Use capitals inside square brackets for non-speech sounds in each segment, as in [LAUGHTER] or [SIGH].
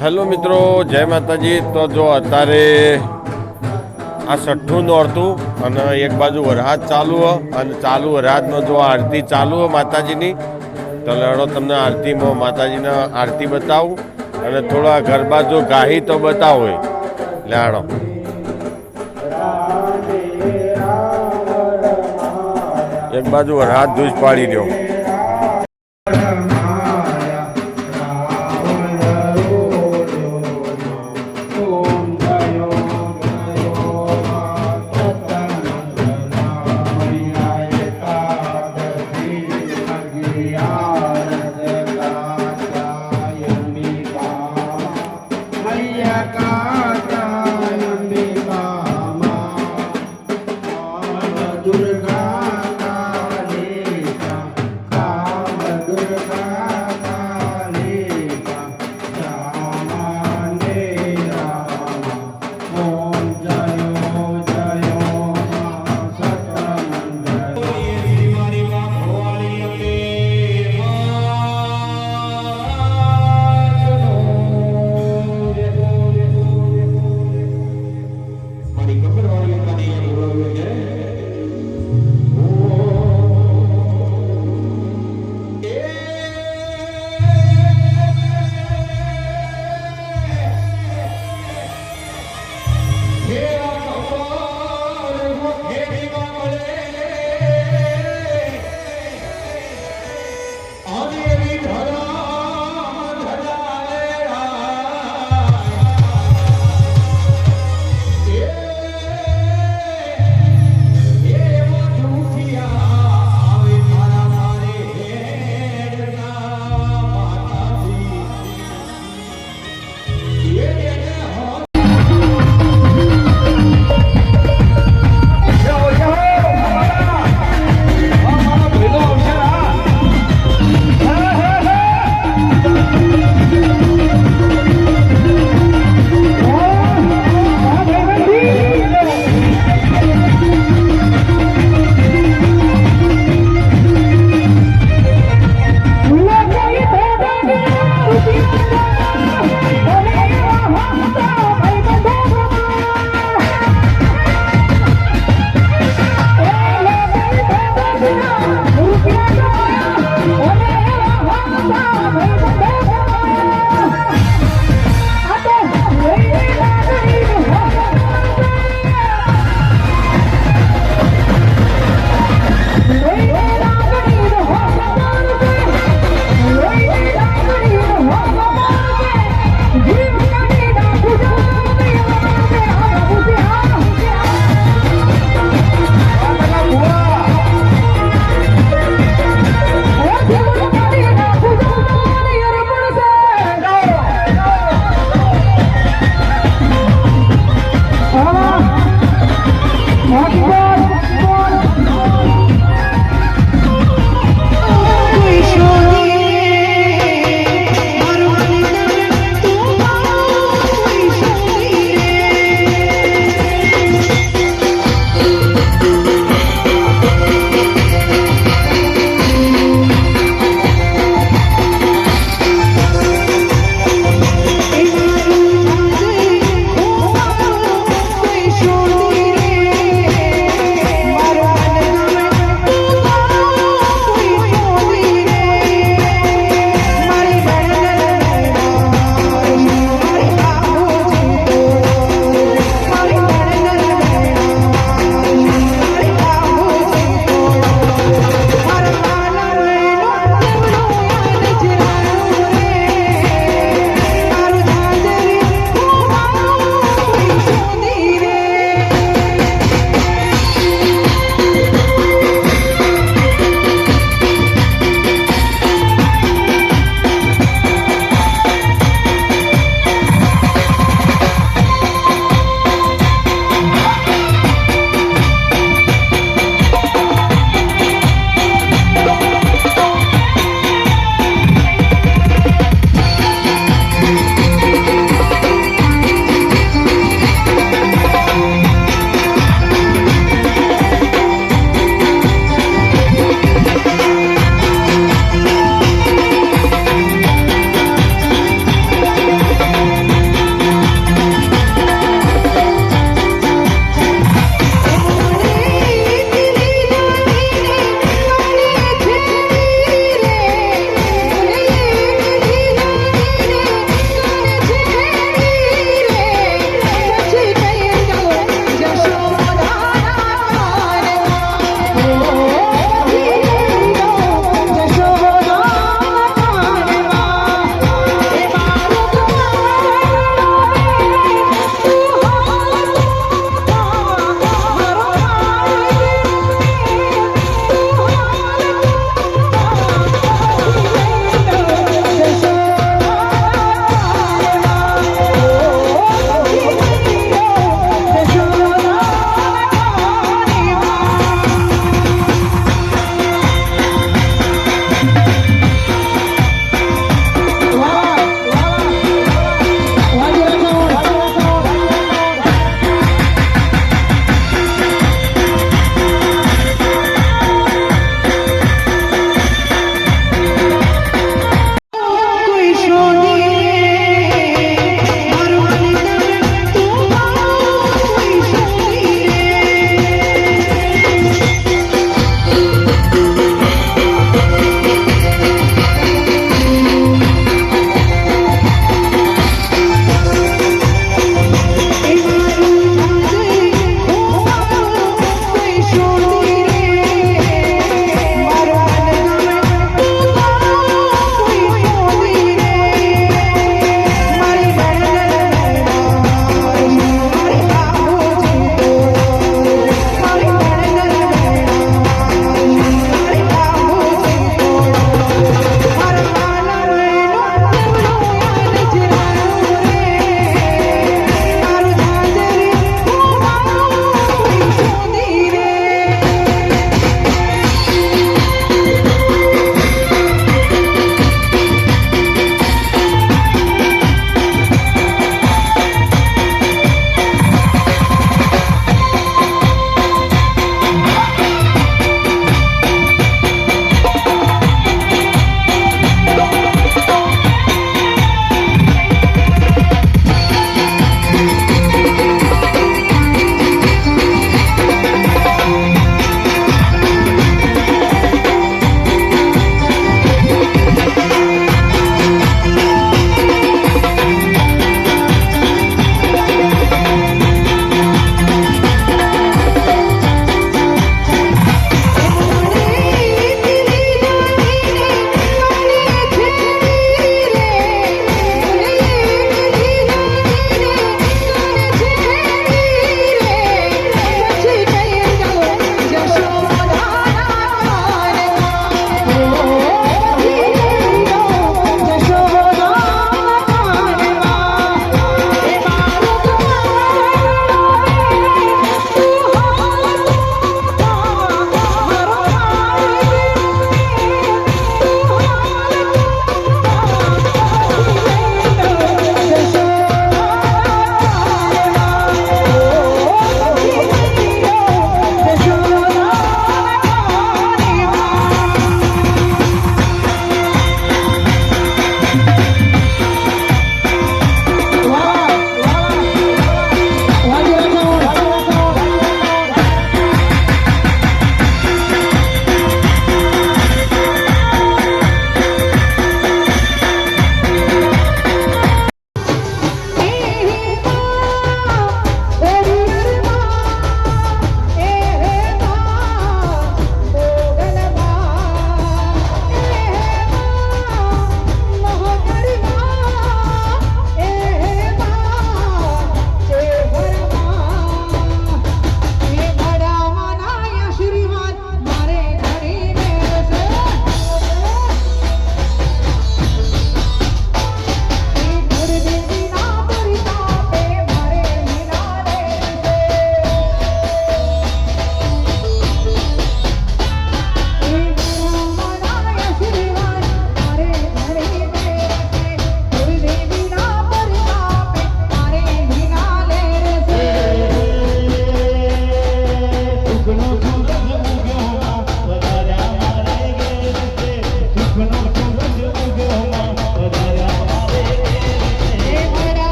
Hello મિત્રો, જય માતાજી. તો જો અત્યારે આ છઠ્ઠું નોરતું અને એક બાજુ વરસાદ ચાલુ હો અને ચાલુ વરસાદનો જો આરતી ચાલુ હો માતાજીની, તો લડો તમને આરતીમાં માતાજીના આરતી બતાવું અને થોડા ગરબા જો ગાહી તો બતાવો લાડો. એક બાજુ વરસાદ દૂજ પાડી દો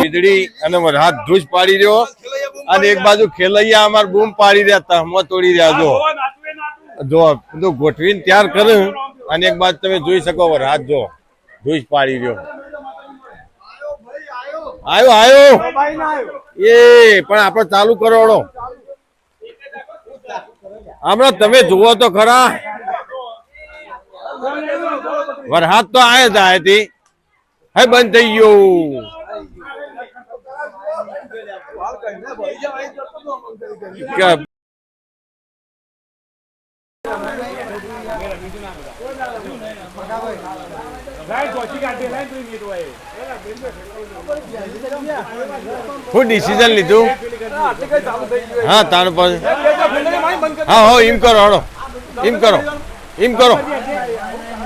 વીજળી અને વરસાદ ધૂજ પાડી રહ્યો. અને એક બાજુ ખેલૈયા અમાર બૂમ પાડી રહ્યા, તહમો તોડી રહ્યા, જો. બધું ગોઠવીને તૈયાર કર્યું. અને એક બાજુ તમે જોઈ શકો વરસાદ જો. ધૂજ પાડી રહ્યો. આયો આયો. એ, પણ આપણે ચાલુ કરોડો. હમણાં તમે જુઓ તો ખરા. વરસાદ તો આયે જ આયે હતી. હે બંધ થઈ ગયું શું ડિસિઝન લીધું? હા, તાણ પછી હા, હો, એમ કરો હડો એમ કરો. એમ કરો.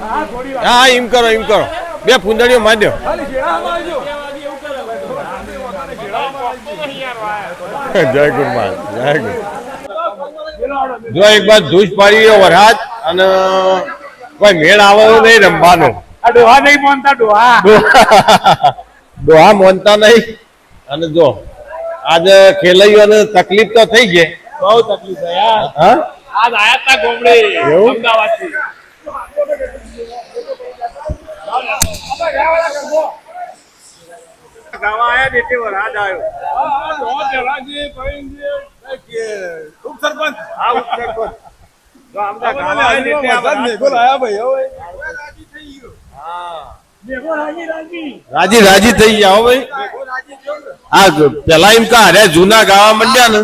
હા હા, એમ કરો એમ કરો. બે ફૂંદડીઓ માંડ્યો જય ગુરુ જય ગુરુ. જો એક બાદ ધૂસ પાડી ગયો વરસાદ અને કોઈ મેળ આવવાનો નહીં રમવાનો. ડોહા નહીં મોનતા ડોહા. ડોહા. મોનતા નહીં. અને જો આજે ખેલૈયોને તકલીફ તો થઈ છે બહુ તકલીફ છે યાર હા? આજ આયા તા ગોમડે એવું? રાજી રાજી થઈ હો ભાઈ. હા પેલા એમ કા જૂના ગાવા માંડ્યા ને?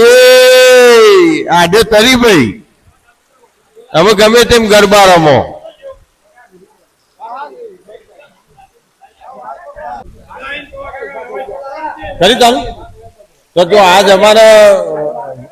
એ આડે તરી ભાઈ. હવે ગમે તેમ ગરબા રમો કરી ચાલુ? તો જો આજ અમારા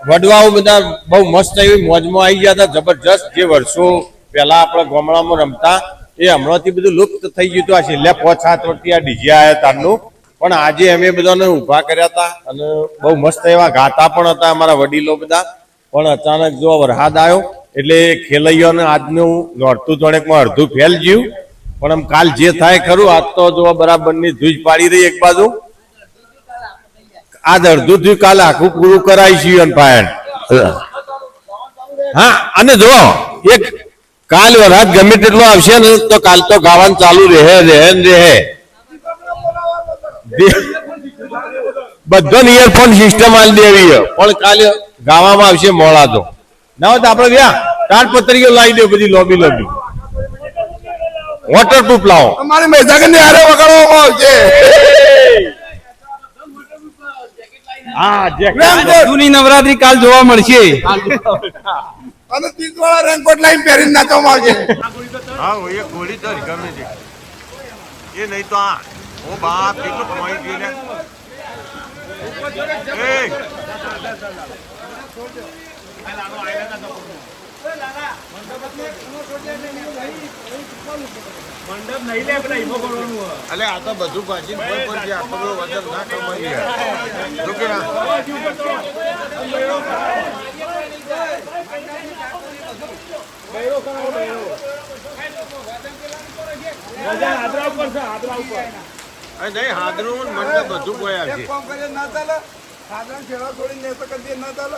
વડવાઓ બધા બહુ મસ્ત એવી મોજમાં આવી ગયા હતા. જબરજસ્ત જે વર્ષો પહેલા આપણા ગામડામાં રમતા, એ હમણાંથી બધું લુપ્ત થઈ ગયું હતું. આ છેલ્લા પાંચ, સાત વર્ષથી આ ડીજે આવ્યા તારનું પણ આજે અમે બધાને ઊભા કર્યા હતા અને બહુ મસ્ત એવા ગાતા પણ હતા અમારા વડીલો બધા. પણ અચાનક જો વરસાદ આવ્યો, એટલે ખેલૈયાને આજનું નોરતું ચોણેકમાં અડધું ફેલ ગયું. પણ આમ કાલ જે થાય ખરું, આજ તો જો બરાબરની ધૂજ પાડી રહી એક બાજુ. આ અડધું કાલા કુકરું આખું છે અને પાયણ. હા, અને જો એક કાલ વરસાદ ગમે તેટલો આવશે ને, તો કાલ તો ગાવાનું ચાલુ રહે રહે ને રહે. બધો ઇયરફોન સિસ્ટમ આલી દેવી પણ કાલે ગાવામાં આવશે મોડા તો. ના હોય તો આપણે વ્યા તાડપત્રીઓ લાવી દે બધી લોબી લોબી. વોટરપ્રૂફ લાવો. અમારી મહેસાગરની આરે વગાડવામાં આવશે. હા જૂની નવરાત્રી કાલ જોવા મળશે. અને ત્રીસ રેનકોટ લાઈન પહેરીને નાચવામાં આવશે હા એ ગોળી તો ગમે છે એ નહીં તો આ ઓ બાપ કેટલું કમાઈ ગયું ને. એ! મંડપ નહીં લે પેલા ઈમો કરવાનું અલે આ તો બધું ભાજી કોઈ પણ જે આપણો વજન ના કમાઈ રજા ઉપર છે હાથરા ઉપર. અરે નહીં હાદરું મંડપ બધું કામ કરે ના ચાલે. સાધારણ ખેડા છોડીને તો કદી ના ચાલે.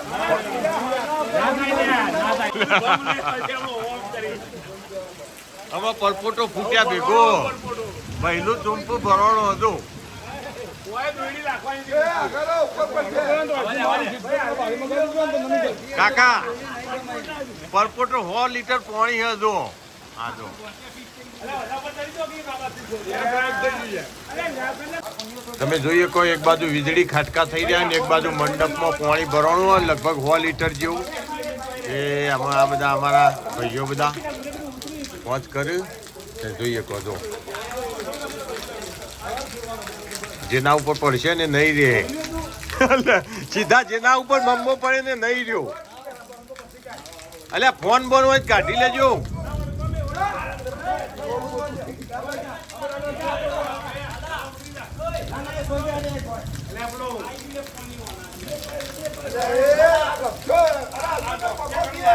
આમાં પરપોટો ફૂટ્યા ભેગો. પહેલું ચૂંપું ભરવાનો હતો. છે. કાકા, પરપોટો સો લીટર પાણી હતો. હા, જો. તમે જોઈએ કોઈ એક બાજુ વીજળી ખાટકા થઈ રહ્યા ને એક બાજુ મંડપમાં પાણી ભરવાનું લગભગ સો લીટર જેવું. એ આમાં આ બધા અમારા ભાઈઓ બધા વોચ કર્યું ને જોઈએ કહો જેના ઉપર પડશે ને નહીં રહે. સીધા જેના ઉપર મમ્મો પડે ને નહીં રહ્યો. અલ્યા ફોન બોન હોય કાઢી લેજો. Yeah. [LAUGHS]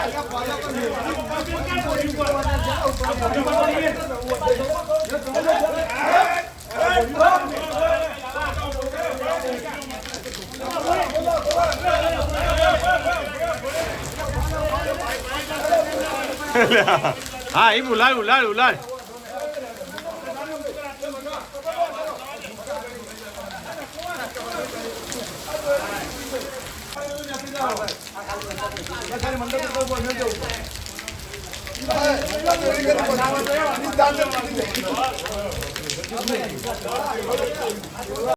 હા એ ઉલાડ ઉલાડ ઉલાડ જવું